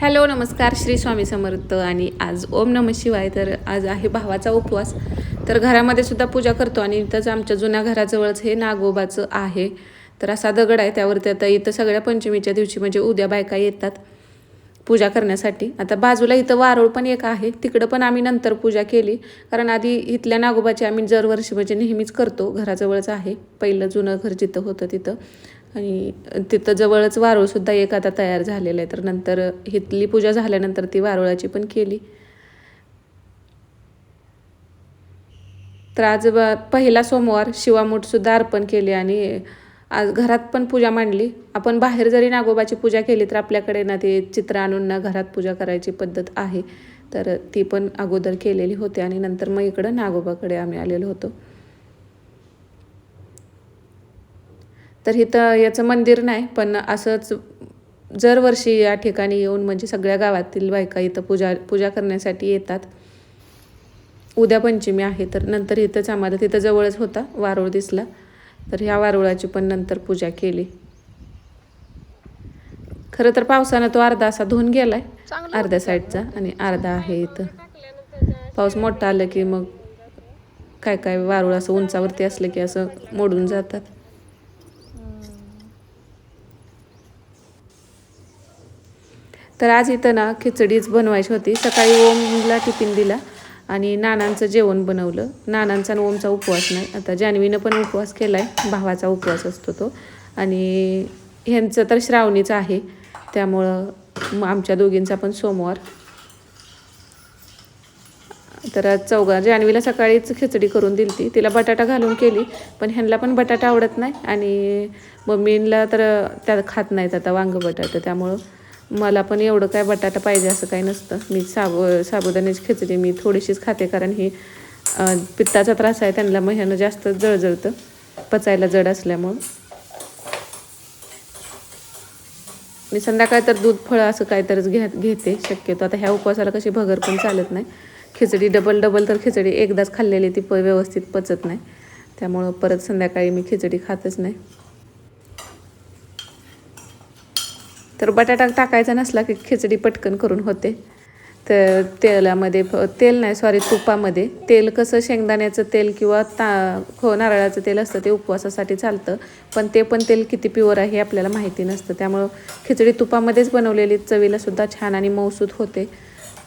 Hello नमस्कार. श्री स्वामी समर्थ आणि आज ओम नम शिवाय. तर आज आहे भावाचा उपवास. तर घरामध्ये सुद्धा पूजा करतो आणि इथंच आमच्या जुन्या घराजवळच हे नागोबाचं आहे. तर असा दगड आहे त्यावरती आता इथं सगळ्या पंचमीच्या दिवशी म्हणजे उद्या बायका येतात पूजा करण्यासाठी. आता बाजूला इथं वारुळ पण एक आहे. तिकडं पण आम्ही नंतर पूजा केली. कारण आधी इथल्या नागोबाची आम्ही दरवर्षी म्हणजे नेहमीच करतो. घराजवळच आहे. पहिलं जुनं घर जिथं होतं तिथं. आणि तिथं जवळच वारूळसुद्धा एक आता तयार झालेलं आहे. तर नंतर हितली पूजा झाल्यानंतर ती वारुळाची पण केली. तर आज पहिला सोमवार शिवामूठसुद्धा अर्पण केली आणि आज घरात पण पूजा मांडली. आपण बाहेर जरी नागोबाची पूजा केली तर आपल्याकडे ना ते चित्र आणून ना घरात पूजा करायची पद्धत आहे. तर ती पण अगोदर केलेली होती आणि नंतर मग इकडं नागोबाकडे आम्ही आलेलो होतो. तर इथं याचं मंदिर नाही पण असंच दरवर्षी या ठिकाणी येऊन म्हणजे सगळ्या गावातील बायका इथं पूजा पूजा करण्यासाठी येतात. उद्या पंचमी आहे तर नंतर इथंच आम्हाला तिथं जवळच होता वारुळ दिसला. तर ह्या वारुळाची पण नंतर पूजा केली. खरं तर पावसानं तो अर्धा असा धुवून गेलाय अर्ध्या साईडचा आणि अर्धा आहे इथं. पाऊस मोठा आला की मग काय काय वारुळ असं उंचावरती असलं की असं मोडून जातात. तर आज इथं ना खिचडीच बनवायची होती. सकाळी ओमला टिफिन दिला आणि नानांचं जेवण बनवलं. नानांचा आणि ओमचा उपवास नाही. आता जान्हवीनं पण उपवास केला आहे भावाचा उपवास असतो तो. आणि ह्यांचं तर श्रावणीचं आहे. त्यामुळं आमच्या दोघींचा पण सोमवार. तर चौघा जान्हवीला सकाळीच खिचडी करून दिली ती तिला बटाटा घालून केली पण ह्यांना पण बटाटा आवडत नाही आणि मम्मीला तर त्या खात नाहीत आता वांग बटाटा. त्यामुळं मला पण एवढं काय बटाटा पाहिजे असं काही नसतं. मी साबु साबुदाण्याची खिचडी मी थोडीशीच खाते कारण ही पित्ताचा त्रास आहे त्यांना महिन्यानं जास्त जळजळतं पचायला जड असल्यामुळं. मी संध्याकाळी तर दूध फळं असं काहीतरीच घ्या घेते शक्यतो. आता ह्या उपवासाला कशी भगर पण चालत नाही. खिचडी डबल डबल तर खिचडी एकदाच खाल्लेली ती प व्यवस्थित पचत नाही. त्यामुळं परत संध्याकाळी मी खिचडी खातच नाही. तर बटाटा टाकायचा नसला की खिचडी पटकन करून होते. तर तेलामध्ये तेल नाही सॉरी तुपामध्ये. तेल कसं शेंगदाण्याचं तेल किंवा ता हो नारळाचं तेल असतं ते उपवासासाठी चालतं. पण ते पण तेल किती प्युअर आहे हे आपल्याला माहिती नसतं. त्यामुळं खिचडी तुपामध्येच बनवलेली चवीला सुद्धा छान आणि मौसूद होते.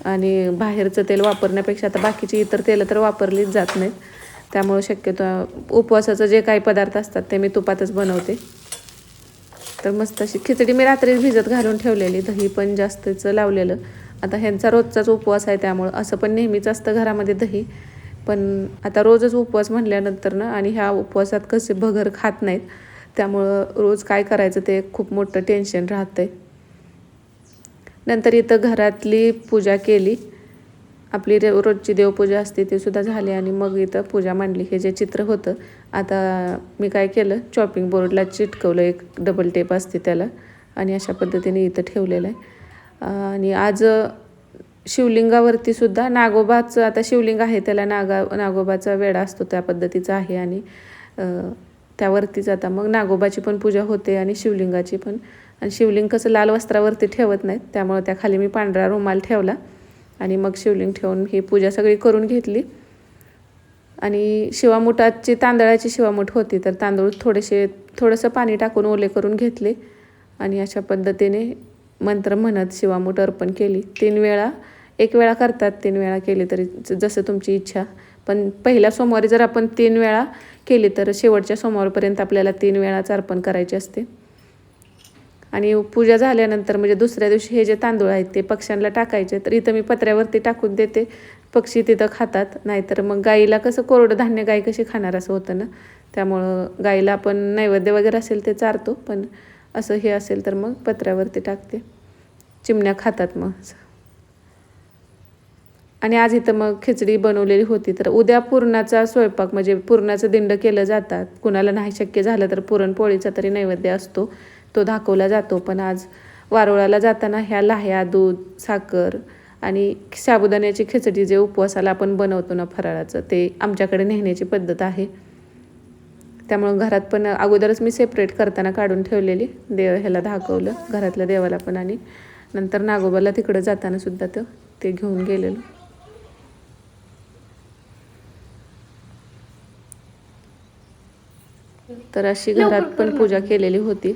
आणि बाहेरचं तेल वापरण्यापेक्षा आता बाकीची इतर तेलं तर वापरलीच जात नाहीत. त्यामुळं शक्यतो उपवासाचं जे काही पदार्थ असतात ते मी तुपातच बनवते. तर मस्त अशी खिचडी मी रात्री भिजत घालून ठेवलेली दही पण जास्तच लावलेलं. आता ह्यांचा रोजचाच उपवास आहे त्यामुळं. असं पण नेहमीच असतं घरामध्ये दही. पण आता रोजच उपवास म्हणल्यानंतर ना आणि ह्या उपवासात कसे भगर खात नाहीत त्यामुळं रोज काय करायचं ते खूप मोठं टेन्शन राहतंय. नंतर इथं घरातली पूजा केली. आपली रे रोजची देवपूजा असते ती सुद्धा झाली आणि मग इथं पूजा मांडली. हे जे चित्र होतं आता मी काय केलं चॉपिंग बोर्डला चिटकवलं एक डबल टेप असते त्याला आणि अशा पद्धतीने इथं ठेवलेलं आहे. आणि आज शिवलिंगावरती सुद्धा नागोबाचं आता शिवलिंग आहे त्याला नागा नागोबाचा वेडा असतो त्या पद्धतीचा आहे आणि त्यावरतीच आता मग नागोबाची पण पूजा होते आणि शिवलिंगाची पण. आणि शिवलिंग कसं लाल वस्त्रावरती ठेवत नाहीत त्यामुळे त्याखाली मी पांढरा रुमाल ठेवला. आणि मग शिवलिंग ठेवून ही पूजा सगळी करून घेतली. आणि शिवामुठाची तांदळाची शिवामुठ होती तर तांदूळ थोडेसे थोडंसं पाणी टाकून ओले करून घेतले. आणि अशा पद्धतीने मंत्र म्हणत शिवामूठ अर्पण केली. तीन वेळा एक वेळा करतात तीन वेळा केली तरी जसं तुमची इच्छा. पण पहिल्या सोमवारी जर आपण तीन वेळा केली तर शेवटच्या सोमवारपर्यंत आपल्याला तीन वेळाच अर्पण करायचे असते. आणि पूजा झाल्यानंतर म्हणजे दुसऱ्या दिवशी हे जे तांदूळ आहेत ते पक्ष्यांना टाकायचे तर इथं मी पत्र्यावरती टाकून देते. पक्षी तिथं खातात नाहीतर मग गाईला कसं कोरडं धान्य गाई कशी खाणार असं होतं ना? त्यामुळं गाईला आपण नैवेद्य वगैरे असेल ते चारतो पण असं हे असेल तर मग पत्र्यावरती टाकते. चिमण्या खातात मग आणि आज इथं मग खिचडी बनवलेली होती तर उद्या पुरणाचा स्वयंपाक म्हणजे पुरणाचं दिंड केलं जातात. कुणाला नाही शक्य झालं तर पुरणपोळीचा तरी नैवेद्य असतो. तो दाखवला जातो. पण आज वारोळाला जाताना ह्या लाह्या दूध साखर आणि साबुदाण्याची खिचडी जे उपवासाला आपण बनवतो ना फराळाचं ते आमच्याकडे नेहण्याची पद्धत आहे. त्यामुळं घरात पण अगोदरच मी सेपरेट करताना काढून ठेवलेली. देव ह्याला दाखवलं घरातल्या देवाला पण आणि नंतर नागोबाला तिकडं जाताना सुद्धा ते घेऊन गेलेलो. तर अशी घरात पण पूजा केलेली होती.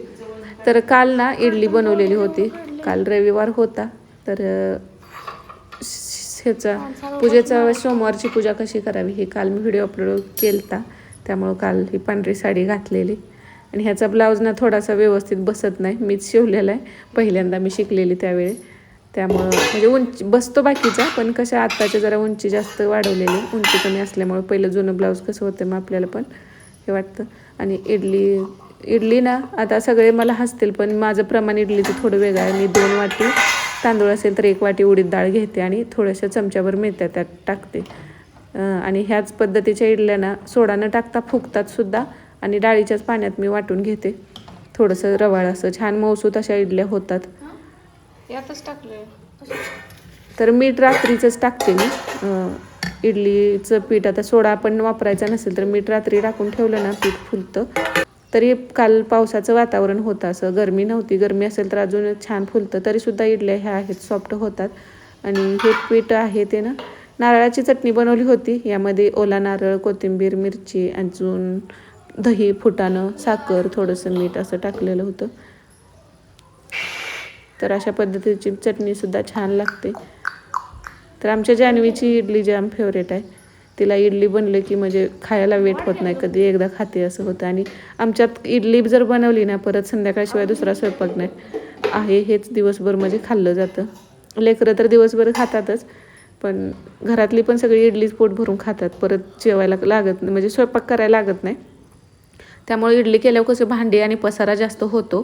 तर काल ना इडली बनवलेली होती. काल रविवार होता. तर ह्याचा पूजेचा सोमवारची पूजा कशी करावी ही काल मी व्हिडिओ अपलोड केलता. त्यामुळं काल ही पांढरी साडी घातलेली. आणि ह्याचा ब्लाऊज ना थोडासा व्यवस्थित बसत नाही. मीच शिवलेला आहे. पहिल्यांदा मी शिकलेली त्यावेळी. त्यामुळं म्हणजे उंची बसतो बाकीचा पण कशा आत्ताच्या जरा उंची जास्त वाढवलेली. उंची कमी असल्यामुळं पहिलं जुनं ब्लाऊज कसं होतं मग आपल्याला पण हे वाटतं. आणि इडली इडली ना आता सगळे मला हसतील पण माझं प्रमाण इडलीचं थोडं वेगळं आहे. मी दोन वाटी तांदूळ असेल तर एक वाटी उडीद डाळ घेते आणि थोड्याशा चमच्याभर मेथ्या त्यात टाकते. आणि ह्याच पद्धतीच्या इडल्या ना सोडा न टाकता फुगतात सुद्धा आणि डाळीच्याच पाण्यात मी वाटून घेते. थोडंसं रवाळ असं छान मऊसूत अशा इडल्या होतात. यातच टाकलंय. तर मीठ रात्रीचंच टाकते मी. इडलीचं पीठ आता सोडा आपण वापरायचा नसेल तर मीठ रात्री टाकून ठेवलं ना पीठ फुलतं. तरी काल पावसाचं वातावरण होतं. असं गरमी नव्हती. गरमी असेल तर अजून छान फुलतं. तरीसुद्धा इडल्या ह्या आहेत. सॉफ्ट होतात. आणि हे पीठ आहे ते ना नारळाची चटणी बनवली होती. यामध्ये ओला नारळ कोथिंबीर मिरची अजून दही फुटाणं साखर थोडंसं मीठ असं टाकलेलं होतं. तर अशा पद्धतीची चटणीसुद्धा छान लागते. तर आमच्या जान्हवीची इडली जाम फेवरेट आहे. तिला इडली बनले की म्हणजे खायला वेट होत नाही कधी एकदा खाते असं होतं. आणि आमच्यात इडली जर बनवली ना परत संध्याकाळशिवाय दुसरा स्वयंपाक नाही. आहे हेच दिवसभर म्हणजे खाल्लं जातं. लेकरं तर दिवसभर खातातच पण घरातली पण सगळी इडलीच पोट भरून खातात. परत जेवायला लागत नाही म्हणजे स्वयंपाक करायला लागत नाही. त्यामुळे इडली केल्यावर कसं भांडी आणि पसारा जास्त होतो.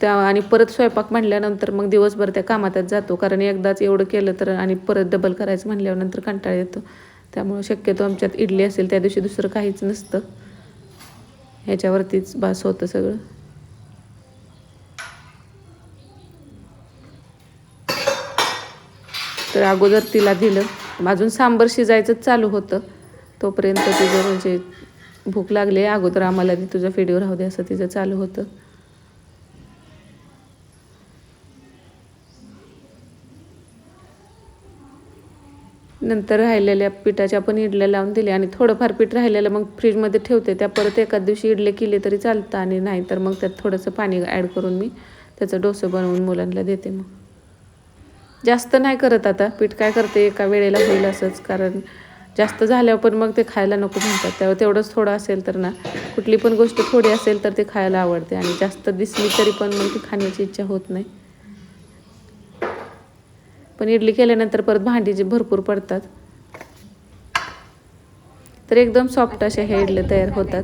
त्या आणि परत स्वयंपाक म्हणल्यानंतर मग दिवसभर त्या कामातच जातो. कारण एकदाच एवढं केलं तर आणि परत डबल करायचं म्हणल्यावर नंतर कंटाळा येतो. त्यामुळे शक्यतो आमच्यात इडली असेल त्या दिवशी दुसरं काहीच नसतं. ह्याच्यावरतीच बास होतं सगळं. तर अगोदर तिला दिलं. अजून सांबर शिजायचंच चालू होतं. तोपर्यंत तिचं म्हणजे भूक लागली. अगोदर आम्हाला ती तुझा व्हिडिओ राहू दे असं तिचं चालू होतं. नंतर राहिलेल्या पिठाच्या पण इडल्या लावून दिल्या आणि थोडंफार पीठ राहिलेलं मग फ्रीजमध्ये ठेवते. त्या परत एका दिवशी इडले केले तरी चालतं आणि नाही तर मग त्यात थोडंसं पाणी ॲड करून मी त्याचं डोसं बनवून मुलांना देते मग. जास्त नाही करत आता. पीठ काय करते? एका वेळेला होईल असंच. कारण जास्त झाल्यावर पण मग ते खायला नको म्हणतात. त्यावर तेवढंच थोडं असेल तर ना कुठली पण गोष्ट थोडी असेल तर ते खायला आवडते. आणि जास्त दिसली तरी पण मग ती खाण्याची इच्छा होत नाही. पण इडली केल्यानंतर परत भांडी जी भरपूर पडतात. तर एकदम सॉफ्ट अशा ह्या इडल्या तयार होतात.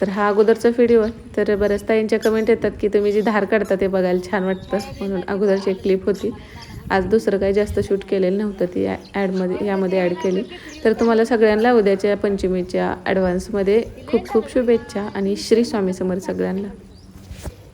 तर हा अगोदरचा व्हिडिओ तर बऱ्याच ताईंच्या कमेंट येतात की तुम्ही जी धार काढता ते बघायला छान वाटतं. म्हणून अगोदरची एक क्लिप होती. आज दुसरं काही जास्त शूट केलेलं नव्हतं. ती ॲडमध्ये यामध्ये ॲड केली. तर तुम्हाला सगळ्यांना उद्याच्या पंचमीच्या ॲडव्हान्समध्ये खूप खूप शुभेच्छा आणि श्री स्वामी समर्थ सगळ्यांना.